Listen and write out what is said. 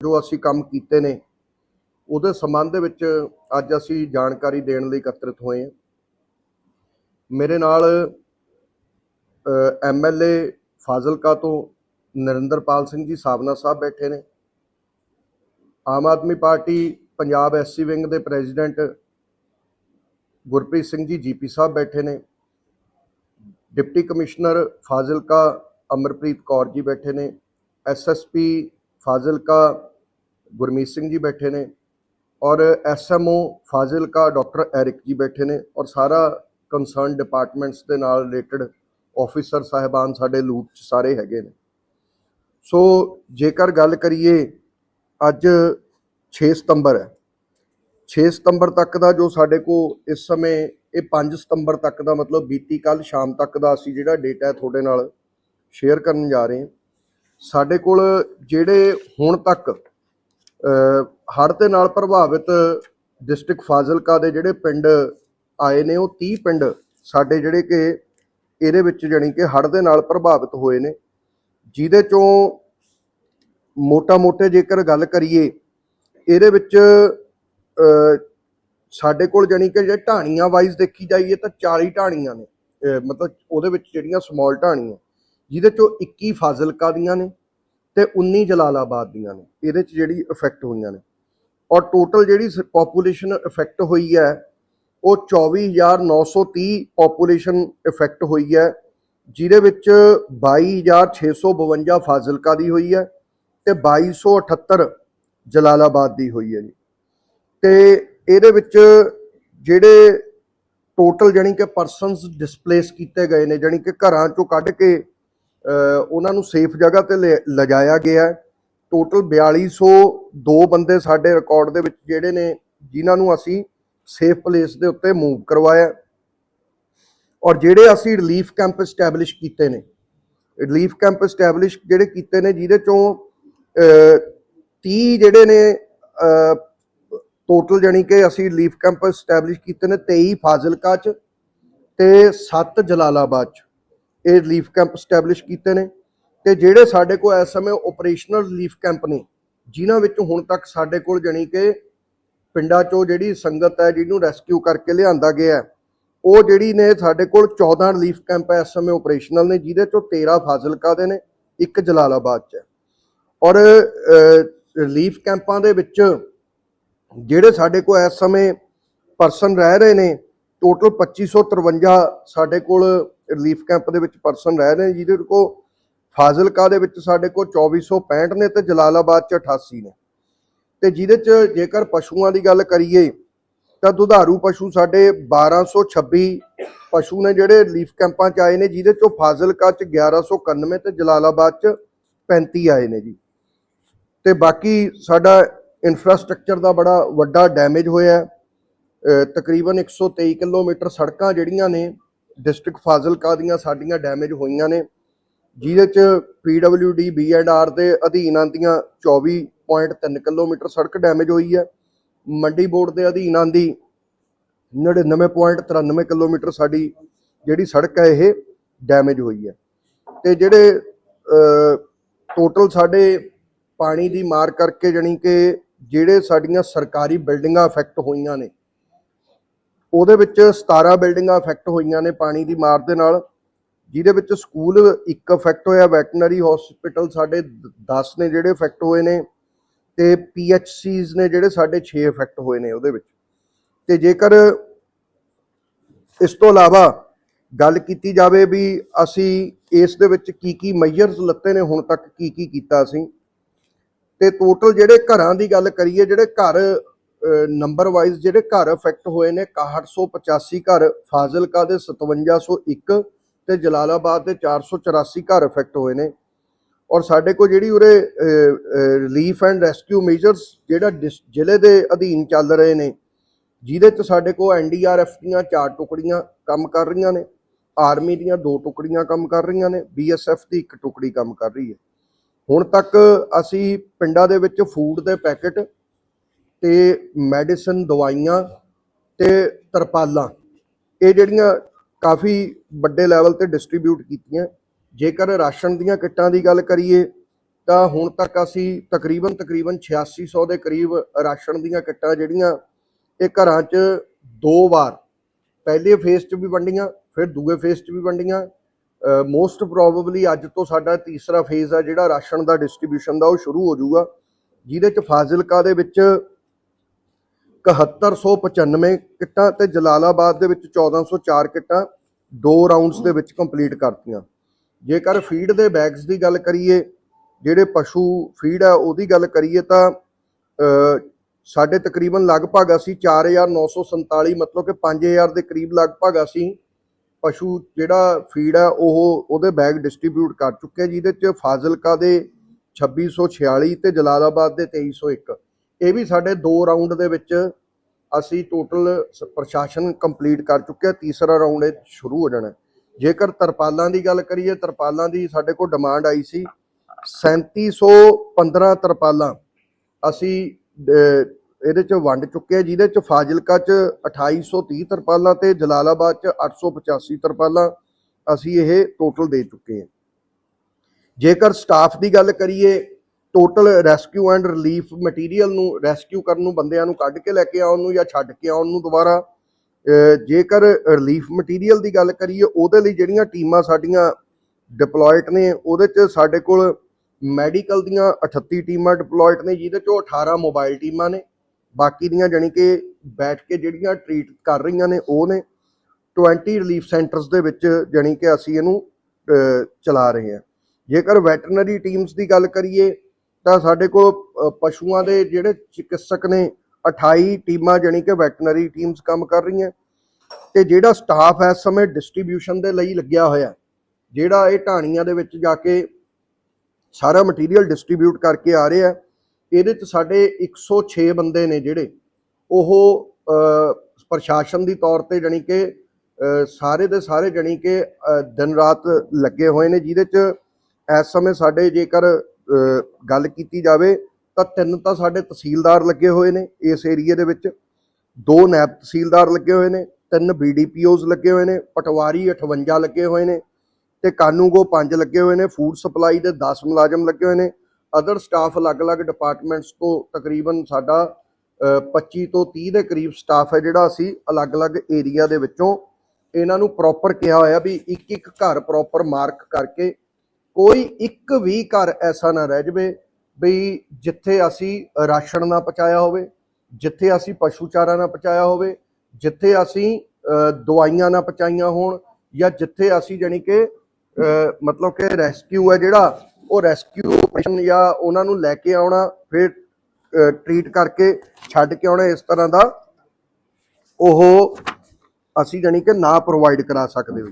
ਜੋ ਅਸੀਂ ਕੰਮ ਕੀਤੇ ਨੇ, ਉਹਦੇ ਸੰਬੰਧ ਦੇ ਵਿੱਚ ਅੱਜ ਅਸੀਂ ਜਾਣਕਾਰੀ ਦੇਣ ਲਈ ਇਕੱਤਰਿਤ ਹੋਏ ਹਾਂ। ਮੇਰੇ ਨਾਲ ਐਮਐਲਏ ਫਾਜ਼ਿਲਕਾ ਤੋਂ ਨਰਿੰਦਰਪਾਲ ਸਿੰਘ ਜੀ ਸਾਬਨਾ ਸਾਹਿਬ ਬੈਠੇ ਨੇ। Aam Aadmi Party Punjab SC wing ਦੇ ਪ੍ਰੈਜ਼ੀਡੈਂਟ ਗੁਰਪ੍ਰੀਤ ਸਿੰਘ ਜੀ ਜੀਪੀ ਸਾਹਿਬ ਬੈਠੇ ਨੇ। ਡਿਪਟੀ ਕਮਿਸ਼ਨਰ ਫਾਜ਼ਿਲਕਾ ਅਮਰਪ੍ਰੀਤ ਕੌਰ ਜੀ ਬੈਠੇ ਨੇ। ਐਸਐਸਪੀ ਫਾਜ਼ਿਲਕਾ ਗੁਰਮੀਤ ਸਿੰਘ ਜੀ ਬੈਠੇ ਨੇ ਔਰ ਐਸਐਮਓ ਫਾਜ਼ਿਲਕਾ ਡਾਕਟਰ ਐਰਿਕ ਜੀ ਬੈਠੇ ਨੇ ਔਰ ਸਾਰਾ ਕੰਸਰਨ ਡਿਪਾਰਟਮੈਂਟਸ ਦੇ ਨਾਲ ਰਿਲੇਟਡ ਆਫੀਸਰ ਸਾਹਿਬਾਨ ਸਾਡੇ ਲੂਪ ਚ ਸਾਰੇ ਹੈਗੇ ਨੇ। ਸੋ ਜੇਕਰ ਗੱਲ ਕਰੀਏ, ਅੱਜ 6 ਸਤੰਬਰ ਹੈ। 6 ਸਤੰਬਰ ਤੱਕ ਦਾ ਜੋ ਸਾਡੇ ਕੋਲ ਇਸ ਸਮੇਂ ਇਹ 5 ਸਤੰਬਰ ਤੱਕ ਦਾ ਮਤਲਬ ਬੀਤੀ ਕੱਲ ਸ਼ਾਮ ਤੱਕ ਦਾ ਅਸੀਂ ਜਿਹੜਾ ਡੇਟਾ ਤੁਹਾਡੇ ਨਾਲ ਸ਼ੇਅਰ ਕਰਨ ਜਾ ਰਹੇ ਹਾਂ। ਸਾਡੇ ਕੋਲ ਜਿਹੜੇ ਹੁਣ ਤੱਕ ਹੜ੍ਹ ਦੇ ਨਾਲ ਪ੍ਰਭਾਵਿਤ ਡਿਸਟ੍ਰਿਕਟ ਫਾਜ਼ਿਲਕਾ ਦੇ ਜਿਹੜੇ ਪਿੰਡ ਆਏ ਨੇ, ਉਹ 30 ਪਿੰਡ ਸਾਡੇ ਜਿਹੜੇ ਕਿ ਇਹਦੇ ਵਿੱਚ ਜਾਣੀ ਕਿ ਹੜ੍ਹ ਦੇ ਨਾਲ ਪ੍ਰਭਾਵਿਤ ਹੋਏ ਨੇ। ਜਿਹਦੇ ਚੋਂ ਮੋਟਾ-ਮੋਟੇ ਜੇਕਰ ਗੱਲ ਕਰੀਏ, ਇਹਦੇ ਵਿੱਚ ਸਾਡੇ ਕੋਲ ਜਾਣੀ ਕਿ ਜੇ ਢਾਣੀਆਂ ਵਾਈਜ਼ ਦੇਖੀ ਜਾਈਏ ਤਾਂ 40 ਢਾਣੀਆਂ ਨੇ। ਮਤਲਬ ਉਹਦੇ ਵਿੱਚ ਜਿਹੜੀਆਂ ਸਮਾਲ ਢਾਣੀਆਂ। ਜਿਹਦੇ ਚੋਂ 21 ਫਾਜ਼ਿਲਕਾ ਦੀਆਂ ਨੇ ਤੇ 19 ਜਲਾਲਾਬਾਦ ਦੀਆਂ ਨੇ। ਇਹਦੇ ਚ ਜਿਹੜੀ ਇਫੈਕਟ ਹੋਈਆਂ ਨੇ। ਔਰ ਟੋਟਲ ਜਿਹੜੀ ਪੋਪੂਲੇਸ਼ਨ ਇਫੈਕਟ ਹੋਈ ਹੈ, ਉਹ 24930 ਪੋਪੂਲੇਸ਼ਨ ਇਫੈਕਟ ਹੋਈ ਹੈ, ਜਿਹਦੇ ਵਿੱਚ 22652 ਫਾਜ਼ਿਲਕਾ ਦੀ ਹੋਈ ਹੈ ਤੇ 2278 ਜਲਾਲਾਬਾਦ ਦੀ ਹੋਈ ਹੈ ਜੀ। ਤੇ ਇਹਦੇ ਵਿੱਚ ਜਿਹੜੇ ਟੋਟਲ ਜਾਣੀ ਕਿ ਪਰਸਨਸ ਡਿਸਪਲੇਸ ਕੀਤੇ ਗਏ ਨੇ, ਜਾਣੀ ਕਿ ਘਰਾਂ ਚੋਂ ਕੱਢ ਕੇ ਉਹਨਾਂ ਨੂੰ ਸੇਫ ਜਗ੍ਹਾ ਤੇ ਲਿ- ਲਿਜਾਇਆ ਗਿਆ ਟੋਟਲ 4202 ਬੰਦੇ ਸਾਡੇ ਰਿਕਾਰਡ ਦੇ ਵਿੱਚ ਜਿਹੜੇ ਨੇ ਜਿਨ੍ਹਾਂ ਨੂੰ ਅਸੀਂ ਸੇਫ ਪਲੇਸ ਦੇ ਉੱਤੇ ਮੂਵ ਕਰਵਾਇਆ ਔਰ ਜਿਹੜੇ ਅਸੀਂ ਰਿਲੀਫ ਕੈਂਪ ਸਟੈਬਲਿਸ਼ ਕੀਤੇ ਨੇ ਰਿਲੀਫ ਕੈਂਪ ਸਟੈਬਲਿਸ਼ ਜਿਹੜੇ ਕੀਤੇ ਨੇ ਜਿਹਦੇ ਚੋਂ ਅਹ, 30 ਜਿਹੜੇ ਨੇ ਟੋਟਲ ਜਾਣੀ ਕਿ ਅਸੀਂ ਰਿਲੀਫ ਕੈਂਪ ਸਟੈਬਲਿਸ਼ ਕੀਤੇ ਨੇ 23 ਫਾਜ਼ਿਲਕਾ ਚ ਤੇ 7 ਜਲਾਲਾਬਾਦ ਚ। ਇਹ ਰਿਲੀਫ ਕੈਂਪ ਸਟੈਬਲਿਸ਼ ਕੀਤੇ ਨੇ ਤੇ ਜਿਹੜੇ ਸਾਡੇ ਕੋਲ ਇਸ ਸਮੇਂ ਆਪਰੇਸ਼ਨਲ ਰਿਲੀਫ ਕੈਂਪ ਨੇ, ਜਿਨ੍ਹਾਂ ਵਿੱਚ ਹੁਣ ਤੱਕ ਸਾਡੇ ਕੋਲ ਜਾਣੀ ਕਿ ਪਿੰਡਾਂ ਚੋਂ ਜਿਹੜੀ ਸੰਗਤ ਹੈ ਜਿਹਨੂੰ ਰੈਸਕਿਊ ਕਰਕੇ ਲਿਆਂਦਾ ਗਿਆ ਉਹ ਜਿਹੜੀ ਨੇ ਸਾਡੇ ਕੋਲ 14 ਰਿਲੀਫ ਕੈਂਪ ਇਸ ਸਮੇਂ ਆਪਰੇਸ਼ਨਲ ਨੇ, ਜਿਹਦੇ ਚੋਂ 13 ਫਾਜ਼ਿਲਕਾ ਦੇ ਨੇ, ਇੱਕ ਜਲਾਲਾਬਾਦ ਚ ਹੈ। ਔਰ ਰਿਲੀਫ ਕੈਂਪਾਂ ਦੇ ਵਿੱਚ ਜਿਹੜੇ ਸਾਡੇ ਕੋਲ ਇਸ ਸਮੇਂ ਪਰਸਨ ਰਹਿ ਰਹੇ ਨੇ ਟੋਟਲ 2553 ਸਾਡੇ ਕੋਲ ਰਿਲੀਫ ਕੈਂਪ ਦੇ ਵਿੱਚ ਪਰਸਨ ਰਹਿ ਰਹੇ ਨੇ, ਜਿਹਦੇ ਕੋਲ ਫਾਜ਼ਿਲਕਾ ਦੇ ਵਿੱਚ ਸਾਡੇ ਕੋਲ 2465 ਨੇ ਤੇ ਜਲਾਲਾਬਾਦ ਚ 88 ਨੇ ਤੇ ਜਿਹਦੇ ਚ ਜੇਕਰ ਪਸ਼ੂਆਂ ਦੀ ਗੱਲ ਕਰੀਏ, ਤਾਂ ਦੁਧਾਰੂ ਪਸ਼ੂ ਸਾਡੇ 1226 ਪਸ਼ੂ ਨੇ ਜਿਹੜੇ ਰਿਲੀਫ ਕੈਂਪਾਂ ਚ ਆਏ ਨੇ, ਜਿਹਦੇ ਚੋਂ ਫਾਜ਼ਿਲਕਾ ਚ 1191 ਤੇ ਜਲਾਲਾਬਾਦ ਚ 35 ਆਏ ਨੇ ਜੀ ਤੇ ਬਾਕੀ ਸਾਡਾ ਇਨਫਰਾਸਟ੍ਰਕਚਰ ਦਾ ਬੜਾ ਵੱਡਾ ਡੈਮੇਜ ਹੋਇਆ ਹੈ। ਅਹ ਤਕਰੀਬਨ 123 ਕਿਲੋਮੀਟਰ ਸੜਕਾਂ ਜਿਹੜੀਆਂ ਨੇ ਡਿਸਟ੍ਰਿਕਟ ਫਾਜ਼ਿਲਕਾ ਦੀਆਂ ਸਾਡੀਆਂ ਡੈਮੇਜ ਹੋਈਆਂ ਨੇ, ਜਿਹਦੇ ਚ ਪੀਡਬਲਯੂਡੀ ਬੀਐਂਡਆਰ ਦੇ ਅਧੀਨ ਆਉਂਦੀਆਂ 24.3 ਕਿਲੋਮੀਟਰ ਸੜਕ ਡੈਮੇਜ ਹੋਈ ਹੈ। ਮੰਡੀ ਬੋਰਡ ਦੇ ਅਧੀਨ ਆਂਦੀ 99.93 ਕਿਲੋਮੀਟਰ ਸਾਡੀ ਜਿਹੜੀ ਸੜਕ ਹੈ, ਇਹ ਡੈਮੇਜ ਹੋਈ ਹੈ। ਤੇ ਜਿਹੜੇ ਟੋਟਲ ਸਾਡੇ ਪਾਣੀ ਦੀ ਮਾਰ ਕਰਕੇ ਜਾਣੀ ਕਿ ਜਿਹੜੇ ਸਾਡੀਆਂ ਸਰਕਾਰੀ ਬਿਲਡਿੰਗਾਂ ਅਫੈਕਟ ਹੋਈਆਂ ਨੇ ਉਹਦੇ ਵਿੱਚ 17 ਬਿਲਡਿੰਗਾਂ ਅਫੈਕਟ ਹੋਈਆਂ ਨੇ ਪਾਣੀ ਦੀ ਮਾਰ ਦੇ ਨਾਲ, ਜਿਹਦੇ ਵਿੱਚ ਸਕੂਲ ਇੱਕ ਅਫੈਕਟ ਹੋਇਆ, ਵੈਟਰਨਰੀ ਹਸਪੀਟਲ ਸਾਡੇ 10 ਨੇ ਜਿਹੜੇ ਅਫੈਕਟ ਹੋਏ ਨੇ ਤੇ ਪੀਐਚਸੀਜ਼ ਨੇ ਜਿਹੜੇ ਸਾਡੇ 6 ਅਫੈਕਟ ਹੋਏ ਨੇ ਉਹਦੇ ਵਿੱਚ। ਤੇ ਜੇਕਰ ਇਸ ਤੋਂ ਇਲਾਵਾ ਗੱਲ ਕੀਤੀ ਜਾਵੇ ਵੀ ਅਸੀਂ ਇਸ ਦੇ ਵਿੱਚ ਕੀ ਕੀ ਮੈਜਰਸ ਲੱਤੇ ਨੇ, ਹੁਣ ਤੱਕ ਕੀ ਕੀ ਕੀਤਾ ਅਸੀਂ, ਤੇ ਟੋਟਲ ਜਿਹੜੇ ਘਰਾਂ ਦੀ ਗੱਲ ਕਰੀਏ, ਜਿਹੜੇ ਘਰ ਨੰਬਰ ਵਾਈਜ਼ ਜਿਹੜੇ ਘਰ ਅਫੈਕਟ ਹੋਏ ਨੇ 6185 ਘਰ, ਫਾਜ਼ਿਲਕਾ ਦੇ 5701 ਤੇ ਜਲਾਲਾਬਾਦ ਦੇ 484 ਘਰ ਅਫੈਕਟ ਹੋਏ ਨੇ। ਔਰ ਸਾਡੇ ਕੋਲ ਜਿਹੜੀ ਉਰੇ ਰਿਲੀਫ ਐਂਡ ਰੈਸਕਿਊ ਮੇਜਰਸ ਜਿਹੜਾ ਡਿਸ- ਜ਼ਿਲ੍ਹੇ ਦੇ ਅਧੀਨ ਚੱਲ ਰਹੇ ਨੇ, ਜਿਹਦੇ ਚ ਸਾਡੇ ਕੋਲ ਐਨਡੀਆਰਐਫ ਦੀਆਂ ਚਾਰ ਟੁਕੜੀਆਂ ਕੰਮ ਕਰ ਰਹੀਆਂ ਨੇ, ਆਰਮੀ ਦੀਆਂ ਦੋ ਟੁਕੜੀਆਂ ਕੰਮ ਕਰ ਰਹੀਆਂ ਨੇ ਬੀਐਸਐਫ ਦੀ ਇੱਕ ਟੁਕੜੀ ਕੰਮ ਕਰ ਰਹੀ ਹੈ। ਹੁਣ ਤੱਕ ਅਸੀਂ ਪਿੰਡਾਂ ਦੇ ਵਿੱਚ ਫੂਡ ਦੇ ਪੈਕੇਟ ਤੇ ਮੈਡੀਸਨ ਦਵਾਈਆਂ ਤੇ ਤਰਪਾਲਾਂ, ਇਹ ਜਿਹੜੀਆਂ ਕਾਫੀ ਵੱਡੇ ਲੈਵਲ ਤੇ ਡਿਸਟ੍ਰੀਬਿਊਟ ਕੀਤੀਆਂ। ਜੇਕਰ ਰਾਸ਼ਨ ਦੀਆਂ ਕਿੱਟਾਂ ਦੀ ਗੱਲ ਕਰੀਏ, ਤਾਂ ਹੁਣ ਤੱਕ ਅਸੀਂ ਤਕਰੀਬਨ ਤਕਰੀਬਨ 8600 ਦੇ ਕਰੀਬ ਰਾਸ਼ਨ ਦੀਆਂ ਕਿੱਟਾਂ ਜਿਹੜੀਆਂ, ਇਹ ਘਰਾਂ 'ਚ ਦੋ ਵਾਰ, ਪਹਿਲੇ ਫੇਸ 'ਚ ਵੀ ਵੰਡੀਆਂ, ਫਿਰ ਦੂਏ ਫੇਸ 'ਚ ਵੀ ਵੰਡੀਆਂ। ਮੋਸਟ ਪ੍ਰੋਬੇਬਲੀ ਅੱਜ ਤੋਂ ਸਾਡਾ ਤੀਸਰਾ ਫੇਜ਼ ਆ ਜਿਹੜਾ ਰਾਸ਼ਨ ਦਾ ਡਿਸਟ੍ਰੀਬਿਊਸ਼ਨ ਦਾ ਉਹ ਸ਼ੁਰੂ ਹੋ ਜਾਊਗਾ, ਜਿਹਦੇ 'ਚ ਫਾਜ਼ਿਲਕਾ ਦੇ ਵਿੱਚ 7195 ਕਿੱਟਾਂ ਤੇ ਜਲਾਲਾਬਾਦ ਦੇ ਵਿੱਚ 1404 ਕਿੱਟਾਂ ਦੋ ਰਾਉਂਡਸ ਦੇ ਵਿੱਚ ਕੰਪਲੀਟ ਕਰਤੀਆਂ। ਜੇਕਰ ਫੀਡ ਦੇ ਬੈਗਸ ਦੀ ਗੱਲ ਕਰੀਏ, ਜਿਹੜੇ ਪਸ਼ੂ ਫੀਡ ਆ ਉਹਦੀ ਗੱਲ ਕਰੀਏ ਤਾਂ ਸਾਡੇ ਤਕਰੀਬਨ ਲਗਭਗ ਅਸੀਂ 4947 ਮਤਲਬ ਕਿ 5000 ਦੇ ਕਰੀਬ ਲਗਭਗ ਅਸੀਂ ਪਸ਼ੂ ਜਿਹੜਾ ਫੀਡ ਆ ਉਹ ਉਹਦੇ ਬੈਗ ਡਿਸਟ੍ਰੀਬਿਊਟ ਕਰ ਚੁੱਕੇ ਜਿਹਦੇ ਚ ਫਾਜ਼ਿਲਕਾ ਦੇ 2646 ਤੇ ਜਲਾਲਾਬਾਦ ਦੇ 2301 ਇਹ ਵੀ ਸਾਡੇ ਦੋ ਰਾਉਂਡ ਦੇ ਵਿੱਚ ਅਸੀਂ ਟੋਟਲ ਪ੍ਰਸ਼ਾਸਨ ਕੰਪਲੀਟ ਕਰ ਚੁੱਕੇ ਤੀਸਰਾ ਰਾਉਂਡ ਇਹ ਸ਼ੁਰੂ ਹੋ ਜਾਣਾ। ਜੇਕਰ ਤਰਪਾਲਾਂ ਦੀ ਗੱਲ ਕਰੀਏ, ਤਰਪਾਲਾਂ ਦੀ ਸਾਡੇ ਕੋਲ ਡਿਮਾਂਡ ਆਈ ਸੀ 3715 ਤਰਪਾਲਾਂ। ਅਸੀਂ ਇਹਦੇ ਚ ਵੰਡ ਚੁੱਕੇ ਆ, ਜਿਹਦੇ ਚ ਫਾਜ਼ਿਲਕਾ ਚ 2830 ਤਰਪਾਲਾਂ ਤੇ ਜਲਾਲਾਬਾਦ ਚ 885 ਤਰਪਾਲਾਂ ਅਸੀਂ ਇਹ ਟੋਟਲ ਦੇ ਚੁੱਕੇ ਹਾਂ ਜੇਕਰ ਸਟਾਫ ਦੀ ਗੱਲ ਕਰੀਏ total rescue and relief material ਨੂੰ ਰੈਸਕਿਊ ਕਰਨ ਨੂੰ ਬੰਦਿਆਂ ਨੂੰ ਕੱਢ ਕੇ ਲੈ ਕੇ ਆਉਣ ਨੂੰ ਜਾਂ ਛੱਡ ਕੇ ਆਉਣ ਨੂੰ ਦੁਬਾਰਾ ਜੇਕਰ ਰਿਲੀਫ ਮਟੀਰੀਅਲ ਦੀ ਗੱਲ ਕਰੀਏ, ਉਹਦੇ ਲਈ ਜਿਹੜੀਆਂ ਟੀਮਾਂ ਸਾਡੀਆਂ ਡਿਪਲੋਇਡ ਨੇ, ਉਹਦੇ ਚ ਸਾਡੇ ਕੋਲ ਮੈਡੀਕਲ ਦੀਆਂ 38 ਟੀਮਾਂ ਡਿਪਲੋਇਡ ਨੇ, ਜਿਹਦੇ ਚੋਂ 18 ਮੋਬਾਈਲ ਟੀਮਾਂ ਨੇ। ਬਾਕੀ ਦੀਆਂ ਜਾਣੀ ਕਿ ਬੈਠ ਕੇ ਜਿਹੜੀਆਂ ਟ੍ਰੀਟ ਕਰ ਰਹੀਆਂ ਨੇ, ਉਹ ਨੇ। 20 ਰਿਲੀਫ ਸੈਂਟਰਸ ਦੇ ਵਿੱਚ ਜਾਣੀ ਕਿ ਅਸੀਂ ਇਹਨੂੰ ਚਲਾ ਰਹੇ ਹਾਂ। ਜੇਕਰ ਵੈਟਰਨਰੀ ਟੀਮਸ ਦੀ ਗੱਲ ਕਰੀਏ ਤਾਂ ਸਾਡੇ ਕੋਲ ਅ, ਪਸ਼ੂਆਂ ਦੇ ਜਿਹੜੇ ਚਿਕਿਤਸਕ ਨੇ 28 ਟੀਮਾਂ ਜਾਣੀ ਕਿ ਵੈਟਰਨਰੀ ਟੀਮਸ ਕੰਮ ਕਰ ਰਹੀਆਂ। ਤੇ ਜਿਹੜਾ ਸਟਾਫ ਇਸ ਸਮੇਂ ਡਿਸਟ੍ਰੀਬਿਊਸ਼ਨ ਦੇ ਲਈ ਲੱਗਿਆ ਹੋਇਆ। ਜਿਹੜਾ ਇਹ ਢਾਣੀਆਂ ਦੇ ਵਿੱਚ ਜਾ ਕੇ ਸਾਰਾ ਮਟੀਰੀਅਲ ਡਿਸਟ੍ਰੀਬਿਊਟ ਕਰਕੇ ਆ ਰਿਹਾ। ਇਹਦੇ ਚ ਸਾਡੇ 106 ਬੰਦੇ ਨੇ ਜਿਹੜੇ ਉਹ ਅ, ਪ੍ਰਸ਼ਾਸਨ ਦੀ ਤੌਰ ਤੇ ਜਾਣੀ ਕਿ ਅ, ਸਾਰੇ ਦੇ ਸਾਰੇ ਜਾਣੀ ਕਿ ਅ, ਦਿਨ ਰਾਤ ਲੱਗੇ ਹੋਏ ਨੇ ਜਿਹਦੇ ਚ ਇਸ ਸਮੇਂ ਸਾਡੇ ਜੇਕਰ ਗੱਲ ਕੀਤੀ ਜਾਵੇ ਤਾਂ ਤਿੰਨ ਤਾਂ ਸਾਡੇ ਤਹਿਸੀਲਦਾਰ ਲੱਗੇ ਹੋਏ ਨੇ ਇਸ ਏਰੀਏ ਦੇ ਵਿੱਚ। ਦੋ ਨੈਬ ਤਹਿਸੀਲਦਾਰ ਲੱਗੇ ਹੋਏ ਨੇ ਤਿੰਨ ਬੀਡੀਪੀਓਜ਼ ਲੱਗੇ ਹੋਏ ਨੇ ਪਟਵਾਰੀ 58 ਲੱਗੇ ਹੋਏ ਨੇ ਤੇ ਕਾਨੂੰਗੋ 5 ਲੱਗੇ ਹੋਏ ਨੇ ਫੂਡ ਸਪਲਾਈ ਦੇ 10 ਮੁਲਾਜ਼ਮ ਲੱਗੇ ਹੋਏ ਨੇ। ਅਦਰ ਸਟਾਫ ਅਲੱਗ-ਅਲੱਗ ਡਿਪਾਰਟਮੈਂਟਸ ਤੋਂ ਤਕਰੀਬਨ ਸਾਡਾ ਅ, 25 ਤੋਂ 30 ਦੇ ਕਰੀਬ ਸਟਾਫ ਹੈ ਜਿਹੜਾ ਅਸੀਂ ਅਲੱਗ-ਅਲੱਗ ਏਰੀਆ ਦੇ ਵਿੱਚੋਂ ਇਹਨਾਂ ਨੂੰ ਪ੍ਰੋਪਰ ਕਿਹਾ ਹੋਇਆ ਵੀ ਇੱਕ ਇੱਕ ਘਰ ਪ੍ਰੋਪਰ ਮਾਰਕ ਕਰਕੇ ਕੋਈ ਇੱਕ ਵੀ ਘਰ ਐਸਾ ਨਾ ਰਹਿ ਜਵੇ ਵੀ ਜਿੱਥੇ ਅਸੀਂ ਰਾਸ਼ਨ ਨਾ ਪਹੁੰਚਾਇਆ ਹੋਵੇ, ਜਿੱਥੇ ਅਸੀਂ ਪਸ਼ੂ ਚਾਰਾ ਨਾ ਪਹੁੰਚਾਇਆ ਹੋਵੇ, ਜਿੱਥੇ ਅਸੀਂ ਦਵਾਈਆਂ ਨਾ ਪਹੁੰਚਾਈਆਂ ਹੋਣ ਜਾਂ ਜਿੱਥੇ ਅਸੀਂ ਜਾਣੀ ਕਿ ਮਤਲਬ ਕਿ ਰੈਸਕਿਊ ਹੈ ਜਿਹੜਾ, ਉਹ ਰੈਸਕਿਊ ਆਪਰੇਸ਼ਨ ਜਾਂ ਉਹਨਾਂ ਨੂੰ ਲੈ ਕੇ ਆਉਣਾ, ਫਿਰ ਟ੍ਰੀਟ ਕਰਕੇ ਛੱਡ ਕੇ ਆਉਣਾ, ਇਸ ਤਰ੍ਹਾਂ ਦਾ ਉਹ ਅਸੀਂ ਜਾਣੀ ਕਿ ਨਾ ਪ੍ਰੋਵਾਈਡ ਕਰਾ ਸਕਦੇ ਹੋ